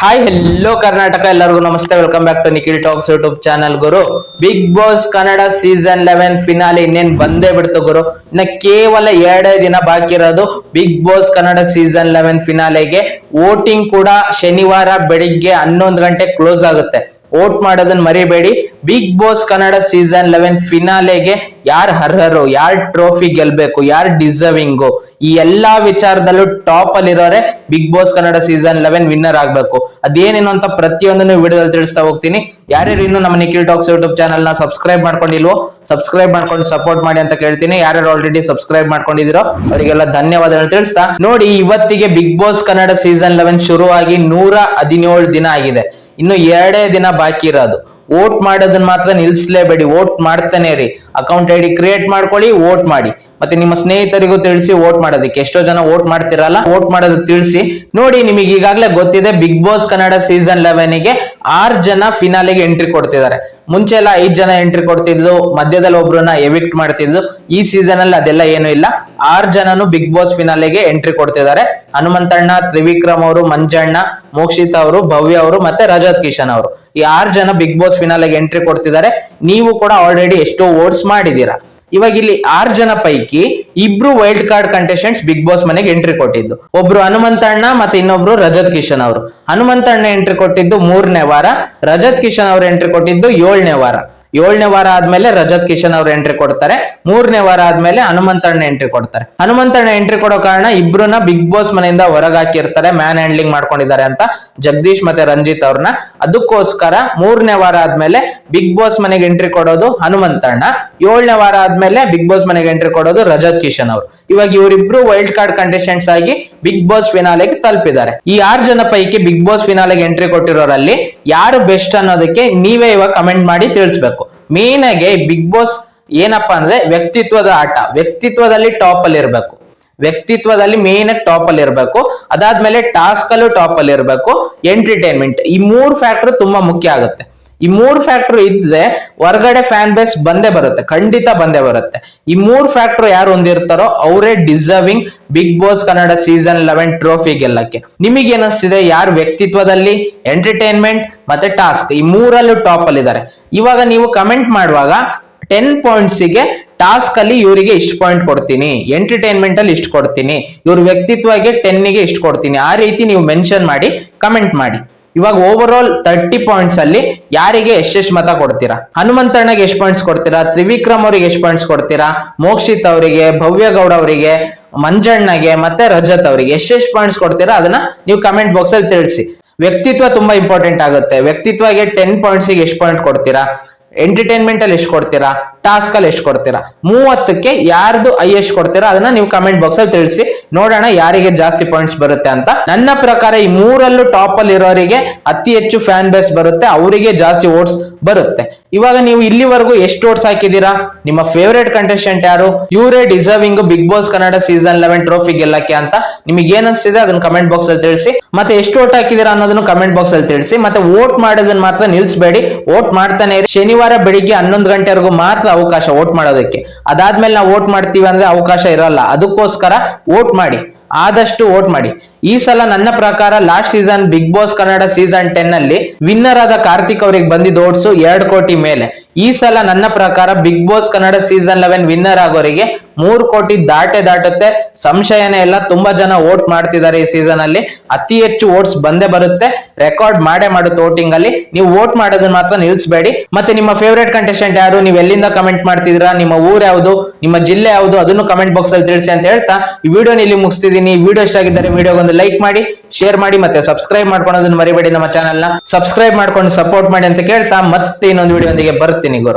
Hi hello Karnataka ಎಲ್ಲರಿಗೂ ನಮಸ್ತೆ. Welcome back to Nikhil talks YouTube channel Guru. Bigg Boss Kannada season eleven finale ಇನ್ನೇನ್ ಬಂದೇ ಬಿಡ್ತು, ಗುರು. ಇನ್ನ ಕೇವಲ ಎರಡೇ ದಿನ ಬಾಕಿ ಇರೋದು Bigg Boss Kannada season eleven ಫಿನಾಲೆಗೆ voting ಕೂಡ ಶನಿವಾರ ಬೆಳಿಗ್ಗೆ ಹನ್ನೊಂದು ಗಂಟೆ ಕ್ಲೋಸ್ ಆಗುತ್ತೆ. ವೋಟ್ ಮಾಡೋದನ್ನ ಮರಿಬೇಡಿ. Bigg Boss Kannada season eleven ಫಿನಾಲೆಗೆ ಯಾರು ಅರ್ಹರು, ಯಾರ್ ಟ್ರೋಫಿ ಗೆಲ್ಬೇಕು, ಯಾರು ಡಿಸರ್ವಿಂಗು ಈ ಎಲ್ಲಾ ವಿಚಾರದಲ್ಲೂ ಟಾಪ್ ಅಲ್ಲಿ ಇರೋರೆ Bigg Boss Kannada season eleven winner ಆಗ್ಬೇಕು. ಅದೇನೇನು ಅಂತ ಪ್ರತಿಯೊಂದನ್ನು ವಿಡಿಯೋದಲ್ಲಿ ತಿಳಿಸ್ತಾ ಹೋಗ್ತೀನಿ. ಯಾರ್ಯಾರು ಇನ್ನು ನಮ್ಮ ನಿಖಿಲ್ ಟಾಕ್ಸ್ ಯೂಟ್ಯೂಬ್ ಚಾನಲ್ನ ಸಬ್ಸ್ಕ್ರೈಬ್ ಮಾಡ್ಕೊಂಡಿಲ್ವೋ ಸಬ್ಸ್ಕ್ರೈಬ್ ಮಾಡ್ಕೊಂಡು ಸಪೋರ್ಟ್ ಮಾಡಿ ಅಂತ ಕೇಳ್ತೀನಿ. ಯಾರ್ಯಾರು ಆಲ್ರೆಡಿ ಸಬ್ಸ್ಕ್ರೈಬ್ ಮಾಡ್ಕೊಂಡಿದಿರೋ ಅವರಿಗೆಲ್ಲ ಧನ್ಯವಾದಗಳು ತಿಳಿಸ್ತಾ ನೋಡಿ, ಇವತ್ತಿಗೆ Bigg Boss Kannada season eleven ಶುರುವಾಗಿ ನೂರ ಹದಿನೇಳು ದಿನ ಆಗಿದೆ. ಇನ್ನು ಎರಡೇ ದಿನ ಬಾಕಿ ಇರೋದು. ವೋಟ್ ಮಾಡೋದನ್ನ ಮಾತ್ರ ನಿಲ್ಸಲೇಬೇಡಿ, ವೋಟ್ ಮಾಡ್ತಾನೆ ರೀ ಅಕೌಂಟ್ ಐ ಡಿ ಕ್ರಿಯೇಟ್ ಮಾಡ್ಕೊಳ್ಳಿ, ವೋಟ್ ಮಾಡಿ. ಮತ್ತೆ ನಿಮ್ಮ ಸ್ನೇಹಿತರಿಗೂ ತಿಳಿಸಿ ವೋಟ್ ಮಾಡೋದಕ್ಕೆ. ಎಷ್ಟೋ ಜನ ವೋಟ್ ಮಾಡ್ತಿರಲ್ಲ, ವೋಟ್ ಮಾಡೋದಕ್ಕೆ ತಿಳಿಸಿ. ನೋಡಿ ನಿಮಗೆ ಈಗಾಗಲೇ ಗೊತ್ತಿದೆ, Bigg Boss Kannada season eleven R ಜನ ಫಿನಾಲೆಗೆ ಎಂಟ್ರಿ ಕೊಡ್ತಿದ್ದಾರೆ. ಮುಂಚೆ ಎಲ್ಲ ಐದ್ ಜನ ಎಂಟ್ರಿ ಕೊಡ್ತಿದ್ಲು ಮಧ್ಯದಲ್ಲಿ ಒಬ್ರನ್ನ ಎವಿಕ್ಟ್ ಮಾಡ್ತಿದ್ಲು ಈ ಸೀಸನ್ ಅಲ್ಲಿ ಅದೆಲ್ಲ ಏನು ಇಲ್ಲ. ಆರ್ ಜನನು ಬಿಗ್ ಬಾಸ್ ಫಿನಾಲೆಗೆ ಎಂಟ್ರಿ ಕೊಡ್ತಿದ್ದಾರೆ. ಹನುಮಂತಣ್ಣ ತ್ರಿವಿಕ್ರಮ್ ಅವರು ಮಂಜಣ್ಣ ಮೋಕ್ಷಿತ್ ಅವರು, ಭವ್ಯ ಅವರು ಮತ್ತೆ ರಜತ್ ಕಿಶನ್ ಅವರು. ಈ ಆರ್ ಜನ ಬಿಗ್ ಬಾಸ್ ಫಿನಾಲೆಗೆ ಎಂಟ್ರಿ ಕೊಡ್ತಿದ್ದಾರೆ. ನೀವು ಕೂಡ ಆಲ್ರೆಡಿ ಎಷ್ಟೋ ವೋಟ್ಸ್ ಮಾಡಿದೀರಾ ಇವಾಗ ಇಲ್ಲಿ ಆರ್ ಜನ ಪೈಕಿ ಇಬ್ರು wild card contestants Bigg Boss ಮನೆಗೆ ಎಂಟ್ರಿ ಕೊಟ್ಟಿದ್ದು. ಒಬ್ರು ಹನುಮಂತಣ್ಣ ಮತ್ತೆ ಇನ್ನೊಬ್ರು ರಜತ್ ಕಿಶನ್ ಅವರು. ಹನುಮಂತಣ್ಣ ಎಂಟ್ರಿ ಕೊಟ್ಟಿದ್ದು ಮೂರನೇ ವಾರ, ರಜತ್ ಕಿಶನ್ ಅವರು ಎಂಟ್ರಿ ಕೊಟ್ಟಿದ್ದು ಏಳನೇ ವಾರ. ಏಳನೇ ವಾರ ಆದ್ಮೇಲೆ ರಜತ್ ಕಿಶನ್ ಅವರು ಎಂಟ್ರಿ ಕೊಡ್ತಾರೆ. ಮೂರನೇ ವಾರ ಆದ್ಮೇಲೆ ಹನುಮಂತಣ್ಣ ಎಂಟ್ರಿ ಕೊಡ್ತಾರೆ. ಹನುಮಂತಣ್ಣ ಎಂಟ್ರಿ ಕೊಡೋ ಕಾರಣ ಇಬ್ರನ್ನ ಬಿಗ್ ಬಾಸ್ ಮನೆಯಿಂದ ಹೊರಗಾಕಿರ್ತಾರೆ ಮ್ಯಾನ್ ಹ್ಯಾಂಡ್ಲಿಂಗ್ ಮಾಡ್ಕೊಂಡಿದ್ದಾರೆ ಅಂತ ಜಗದೀಶ್ ಮತ್ತೆ ರಂಜಿತ್ ಅವ್ರನ್ನ. ಅದಕ್ಕೋಸ್ಕರ ಮೂರನೇ ವಾರ ಆದ್ಮೇಲೆ ಬಿಗ್ ಬಾಸ್ ಮನೆಗೆ ಎಂಟ್ರಿ ಕೊಡೋದು ಹನುಮಂತಣ್ಣ. ಏಳನೇ ವಾರ ಆದ್ಮೇಲೆ ಬಿಗ್ ಬಾಸ್ ಮನೆಗೆ ಎಂಟ್ರಿ ಕೊಡೋದು ರಜತ್ ಕಿಶನ್ ಅವರು. ಇವಾಗ ಇವರಿಬ್ರು ವೈಲ್ಡ್ ಕಾರ್ಡ್ ಕಂಟೆಸ್ಟೆಂಟ್ಸ್ ಆಗಿ ಬಿಗ್ ಬಾಸ್ ಫಿನಾಲೆಗೆ ತಲುಪಿದ್ದಾರೆ. ಈ ಆರು ಜನ ಪೈಕಿ ಬಿಗ್ ಬಾಸ್ ಫಿನಾಲೆಗೆ ಎಂಟ್ರಿ ಕೊಟ್ಟಿರೋರಲ್ಲಿ ಯಾರು ಬೆಸ್ಟ್ ಅನ್ನೋದಕ್ಕೆ ನೀವೇ ಇವಾಗ ಕಮೆಂಟ್ ಮಾಡಿ ತಿಳಿಸ್ಬೇಕು. ಮೇನ್ ಆಗಿ ಬಿಗ್ ಬಾಸ್ ಏನಪ್ಪಾ ಅಂದ್ರೆ ವ್ಯಕ್ತಿತ್ವದ ಆಟ, ವ್ಯಕ್ತಿತ್ವದಲ್ಲಿ ಟಾಪ್ ಅಲ್ಲಿ ಇರ್ಬೇಕು. ವ್ಯಕ್ತಿತ್ವದಲ್ಲಿ ಮೇನ್ ಟಾಪ್ ಅಲ್ಲಿ ಇರಬೇಕು. ಅದಾದ್ಮೇಲೆ ಟಾಸ್ಕ್ ಅಲ್ಲೂ ಟಾಪ್ ಅಲ್ಲಿ ಇರಬೇಕು. ಎಂಟರ್ಟೈನ್ಮೆಂಟ್ ಈ ಮೂರ್ ಫ್ಯಾಕ್ಟರ್ ತುಂಬಾ ಮುಖ್ಯ ಆಗುತ್ತೆ. ಈ ಮೂರ್ ಫ್ಯಾಕ್ಟರ್ ಇದ್ರೆ ಹೊರಗಡೆ ಫ್ಯಾನ್ ಬೇಸ್ ಬಂದೇ ಬರುತ್ತೆ. ಖಂಡಿತ ಬಂದೇ ಬರುತ್ತೆ. ಈ ಮೂರ್ ಫ್ಯಾಕ್ಟರ್ ಯಾರು ಹೊಂದಿರ್ತಾರೋ ಅವರೇ deserving Bigg Boss Kannada season eleven trophy ಗೆಲ್ಲಕ್ಕೆ. ನಿಮಗೆ ಏನಿಸ್ತಿದೆ? ಯಾರು ವ್ಯಕ್ತಿತ್ವದಲ್ಲಿ? ಎಂಟರ್ಟೈನ್ಮೆಂಟ್ ಮತ್ತೆ ಟಾಸ್ಕ್ ಈ ಮೂರಲ್ಲೂ ಟಾಪ್ ಅಲ್ಲಿ ಇದ್ದಾರೆ ಇವಾಗ ನೀವು ಕಮೆಂಟ್ ಮಾಡುವಾಗ ಟೆನ್ ಪಾಯಿಂಟ್ಸಿಗೆ ಟಾಸ್ಕ್ ಅಲ್ಲಿ ಇವರಿಗೆ ಇಷ್ಟು ಪಾಯಿಂಟ್ ಕೊಡ್ತೀನಿ ಎಂಟರ್ಟೈನ್ಮೆಂಟ್ ಅಲ್ಲಿ ಇಷ್ಟು ಕೊಡ್ತೀನಿ, ಇವ್ರ ವ್ಯಕ್ತಿತ್ವಗೆ ಟೆನ್ನಿಗೆ ಇಷ್ಟು ಕೊಡ್ತೀನಿ, ಆ ರೀತಿ ನೀವು ಮೆನ್ಷನ್ ಮಾಡಿ ಕಮೆಂಟ್ ಮಾಡಿ. ಇವಾಗ ಓವರ್ ಆಲ್ ತರ್ಟಿ ಪಾಯಿಂಟ್ಸ್ ಅಲ್ಲಿ ಯಾರಿಗೆ ಎಷ್ಟೆಷ್ಟು ಮತ ಕೊಡ್ತೀರಾ? ಹನುಮಂತಣ್ಣಗೆ ಎಷ್ಟು ಪಾಯಿಂಟ್ಸ್ ಕೊಡ್ತೀರಾ? ತ್ರಿವಿಕ್ರಮ್ ಅವರಿಗೆ ಎಷ್ಟು ಪಾಯಿಂಟ್ಸ್ ಕೊಡ್ತೀರಾ? ಮೋಕ್ಷಿತ್ ಅವರಿಗೆ ಭವ್ಯ ಗೌಡ ಅವರಿಗೆ, ಮಂಜಣ್ಣಗೆ, ಮತ್ತೆ ರಜತ್ ಅವರಿಗೆ ಎಷ್ಟೆಷ್ಟು ಪಾಯಿಂಟ್ಸ್ ಕೊಡ್ತೀರಾ? ಅದನ್ನ ನೀವು ಕಮೆಂಟ್ ಬಾಕ್ಸ್ ಅಲ್ಲಿ ತಿಳಿಸಿ. ವ್ಯಕ್ತಿತ್ವ ತುಂಬಾ ಇಂಪಾರ್ಟೆಂಟ್ ಆಗುತ್ತೆ. ವ್ಯಕ್ತಿತ್ವಗೆ ಟೆನ್ ಪಾಯಿಂಟ್ಸ್ ಎಷ್ಟು ಪಾಯಿಂಟ್ ಕೊಡ್ತೀರಾ? ಎಂಟರ್ಟೈನ್ಮೆಂಟ್ ಅಲ್ಲಿ ಎಷ್ಟು ಕೊಡ್ತೀರಾ? ಟಾಸ್ಕ್ ಅಲ್ಲಿ ಎಷ್ಟು ಕೊಡ್ತೀರಾ? ಮೂವತ್ತಕ್ಕೆ ಯಾರ್ದು ಹೈಯೆಸ್ಟ್ ಕೊಡ್ತೀರಾ? ಅದನ್ನ ನೀವು ಕಮೆಂಟ್ ಬಾಕ್ಸ್ ಅಲ್ಲಿ ತಿಳಿಸಿ. ನೋಡೋಣ ಯಾರಿಗೆ ಜಾಸ್ತಿ ಪಾಯಿಂಟ್ಸ್ ಬರುತ್ತೆ ಅಂತ. ನನ್ನ ಪ್ರಕಾರ ಈ ಮೂರಲ್ಲೂ ಟಾಪ್ ಅಲ್ಲಿ ಇರೋರಿಗೆ ಅತಿ ಹೆಚ್ಚು ಫ್ಯಾನ್ ಬೇಸ್ ಬರುತ್ತೆ, ಅವರಿಗೆ ಜಾಸ್ತಿ ಓಟ್ಸ್ ಬರುತ್ತೆ. ಇವಾಗ ನೀವು ಇಲ್ಲಿವರೆಗೂ ಎಷ್ಟು ಓಟ್ಸ್ ಹಾಕಿದೀರಾ ನಿಮ್ಮ ಫೇವರೇಟ್ ಕಂಟೆಸ್ಟೆಂಟ್ ಯಾರು? ಇವರೇ deserving Bigg Boss Kannada season eleven trophy ಗೆಲ್ಲಕ್ಕೆ ಅಂತ. ನಿಮಗೆ ಏನ್ ಅನ್ಸ್ತಿದೆ ಅದನ್ನ ಕಮೆಂಟ್ ಬಾಕ್ಸ್ ಅಲ್ಲಿ ತಿಳಿಸಿ. ಮತ್ತೆ ಎಷ್ಟು ಓಟ್ ಹಾಕಿದೀರಾ ಅನ್ನೋದನ್ನು ಕಮೆಂಟ್ ಬಾಕ್ಸ್ ಅಲ್ಲಿ ತಿಳಿಸಿ. ಮತ್ತೆ ವೋಟ್ ಮಾಡೋದನ್ನ ಮಾತ್ರ ನಿಲ್ಸ್ಬೇಡಿ. ವೋಟ್ ಮಾಡ್ತಾನೆ ಇರಿ. ಶನಿವಾರ ಬೆಳಿಗ್ಗೆ ಹನ್ನೊಂದು ಗಂಟೆವರೆಗೂ ಮಾತ್ರ ಅವಕಾಶ ವೋಟ್ ಮಾಡೋದಕ್ಕೆ. ಅದಾದ್ಮೇಲೆ ನಾವು ವೋಟ್ ಮಾಡ್ತೀವಿ ಅಂದ್ರೆ ಅವಕಾಶ ಇರಲ್ಲ. ಅದಕ್ಕೋಸ್ಕರ ವೋಟ್ ಮಾಡಿ. ಆದಷ್ಟು ವೋಟ್ ಮಾಡಿ. ಈ ಸಲ ನನ್ನ ಪ್ರಕಾರ last season Bigg Boss Kannada season ten ಅಲ್ಲಿ ವಿನ್ನರ್ ಆದ ಕಾರ್ತಿಕ್ ಅವರಿಗೆ ಬಂದಿದ್ದ ಓಟ್ಸು ಎರಡು ಕೋಟಿ ಮೇಲೆ. ಈ ಸಲ ನನ್ನ ಪ್ರಕಾರ Bigg Boss Kannada season eleven winner ಆಗೋರಿಗೆ ಮೂರು ಕೋಟಿ ದಾಟೆ ದಾಟುತ್ತೆ. ಸಂಶಯನೇ ಇಲ್ಲ, ತುಂಬಾ ಜನ ವೋಟ್ ಮಾಡ್ತಿದ್ದಾರೆ ಈ ಸೀಸನ್ ಅಲ್ಲಿ. ಅತಿ ಹೆಚ್ಚು ವೋಟ್ಸ್ ಬಂದೇ ಬರುತ್ತೆ. ರೆಕಾರ್ಡ್ ಮಾಡೇ ಮಾಡುತ್ತೆ ವೋಟಿಂಗ್ ಅಲ್ಲಿ. ನೀವು ವೋಟ್ ಮಾಡೋದನ್ನ ಮಾತ್ರ ನಿಲ್ಸ್ಬೇಡಿ ಮತ್ತೆ ನಿಮ್ಮ ಫೇವರೇಟ್ ಕಂಟೆಸ್ಟೆಂಟ್ ಯಾರು? ನೀವು ಎಲ್ಲಿಂದ ಕಮೆಂಟ್ ಮಾಡ್ತಿದ್ರಾ ನಿಮ್ಮ ಊರ್ ಯಾವುದು? ನಿಮ್ಮ ಜಿಲ್ಲೆ ಯಾವುದು? ಅದನ್ನು ಕಮೆಂಟ್ ಬಾಕ್ಸ್ ಅಲ್ಲಿ ತಿಳಿಸಿ ಅಂತ ಹೇಳ್ತಾ ಈ ವಿಡಿಯೋ ಇಲ್ಲಿ ಮುಗಿಸ್ತಿದ್ದೀನಿ. ವಿಡಿಯೋ ಇಷ್ಟ ಆಗಿದ್ದರೆ ವಿಡಿಯೋಗೊಂದು ಲೈಕ್ ಮಾಡಿ ಶೇರ್ ಮಾಡಿ ಮತ್ತೆ ಸಬ್ಸ್ಕ್ರೈಬ್ ಮಾಡ್ಕೊಳೋದನ್ನ ಮರಿಬೇಡಿ ನಮ್ಮ ಚಾನಲ್ನ. ಸಬ್ಸ್ಕ್ರೈಬ್ ಮಾಡ್ಕೊಂಡು ಸಪೋರ್ಟ್ ಮಾಡಿ ಅಂತ ಕೇಳ್ತಾ ಮತ್ತೆ ಇನ್ನೊಂದು ವಿಡಿಯೋ ಬರ್ತೀನಿ ಗುರು.